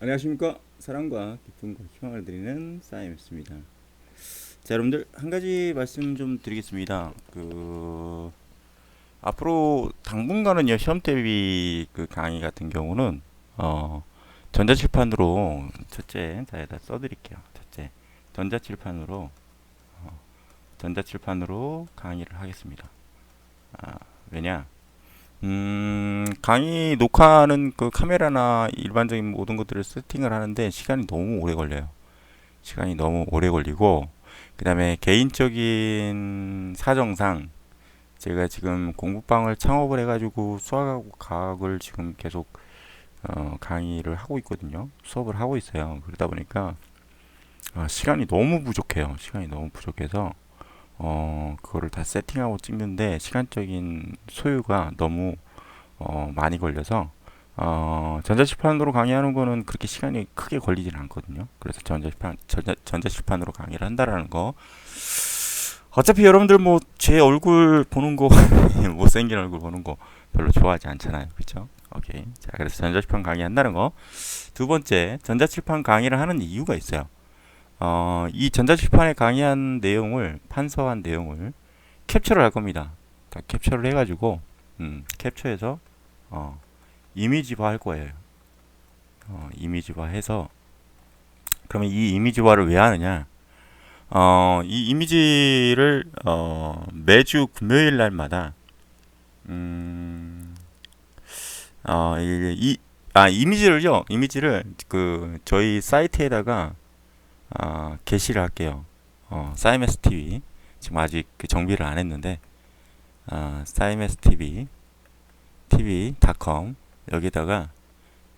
안녕하십니까 사랑과 기쁨과 희망을 드리는 사임입니다. 자 여러분들 한 가지 말씀 좀 드리겠습니다. 그 앞으로 당분간은요 시험 대비 그 강의 같은 경우는 어 전자칠판으로 첫째 자에다 써드릴게요. 첫째 전자칠판으로 어, 전자칠판으로 강의를 하겠습니다. 아, 왜냐? 음, 강의 녹화하는 그 카메라나 일반적인 모든 것들을 세팅을 하는데 시간이 너무 오래 걸려요. 시간이 너무 오래 걸리고, 그 다음에 개인적인 사정상 제가 지금 공부방을 창업을 해가지고 수학하고 과학을 지금 계속 어, 강의를 하고 있거든요. 수업을 하고 있어요. 그러다 보니까 어, 시간이 너무 부족해요. 시간이 너무 부족해서 어, 그거를 다 세팅하고 찍는데 시간적인 소요가 너무 어, 많이 걸려서 어, 전자칠판으로 강의하는 거는 그렇게 시간이 크게 걸리진 않거든요. 그래서 전자칠판, 전자, 전자칠판으로 강의를 한다라는 거. 어차피 여러분들 뭐 제 얼굴 보는 거, 못생긴 얼굴 보는 거 별로 좋아하지 않잖아요. 그쵸? 오케이. 자, 그래서 전자칠판 강의한다는 거. 두 번째, 전자칠판 강의를 하는 이유가 있어요. 어, 이 전자칠판에 강의한 내용을 판서한 내용을 캡처를 할 겁니다. 다 캡처를 해가지고 음, 캡처해서 어, 이미지화 할 거예요. 어, 이미지화 해서 그러면 이 이미지화를 왜 하느냐? 어, 이 이미지를 어, 매주 금요일 날마다 음, 어, 이, 이, 아 이미지를요, 이미지를 그 저희 사이트에다가 아, 게시를 할게요. 어, 사이메스 TV 지금 아직 그 정비를 안 했는데 아, 사이메스 TV tv.com 여기다가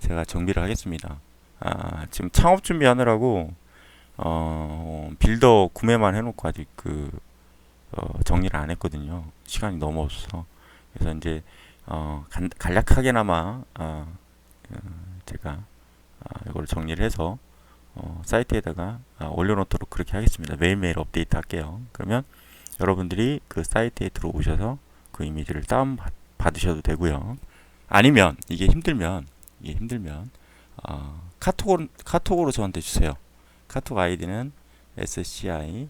제가 정비를 하겠습니다. 아, 지금 창업 준비하느라고 어, 빌더 구매만 해놓고 아직 그 어, 정리를 안 했거든요. 시간이 너무 없어서 그래서 이제 어, 간, 간략하게나마 아, 어, 제가 아, 이걸 정리를 해서 어, 사이트에다가 아, 올려놓도록 그렇게 하겠습니다. 매일매일 업데이트 할게요. 그러면 여러분들이 그 사이트에 들어오셔서 그 이미지를 다운 받, 받으셔도 되고요. 아니면 이게 힘들면 이게 힘들면 어, 카톡으로 카톡으로 저한테 주세요. 카톡 아이디는 sci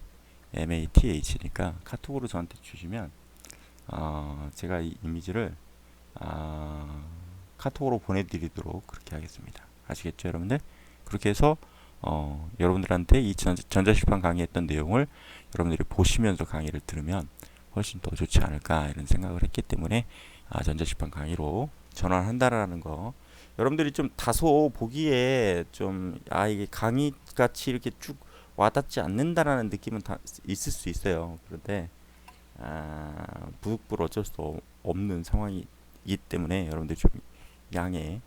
math니까 카톡으로 저한테 주시면 어, 제가 이 이미지를 아, 카톡으로 보내드리도록 그렇게 하겠습니다. 아시겠죠, 여러분들? 그렇게 해서 어, 여러분들한테 이 전자, 전자출판 강의했던 내용을 여러분들이 보시면서 강의를 들으면 훨씬 더 좋지 않을까 이런 생각을 했기 때문에 아, 전자출판 강의로 전환한다라는 거 여러분들이 좀 다소 보기에 좀 아 이게 강의 같이 이렇게 쭉 와닿지 않는다라는 느낌은 다 있을 수 있어요. 그런데 아, 부득불 어쩔 수 없- 없는 상황이기 때문에 여러분들 좀 양해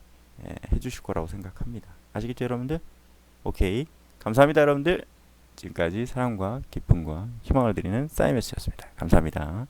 예, 해주실 거라고 생각합니다. 아시겠죠, 여러분들? 오케이. 감사합니다, 여러분들. 지금까지 사랑과 기쁨과 희망을 드리는 사이메스였습니다. 감사합니다.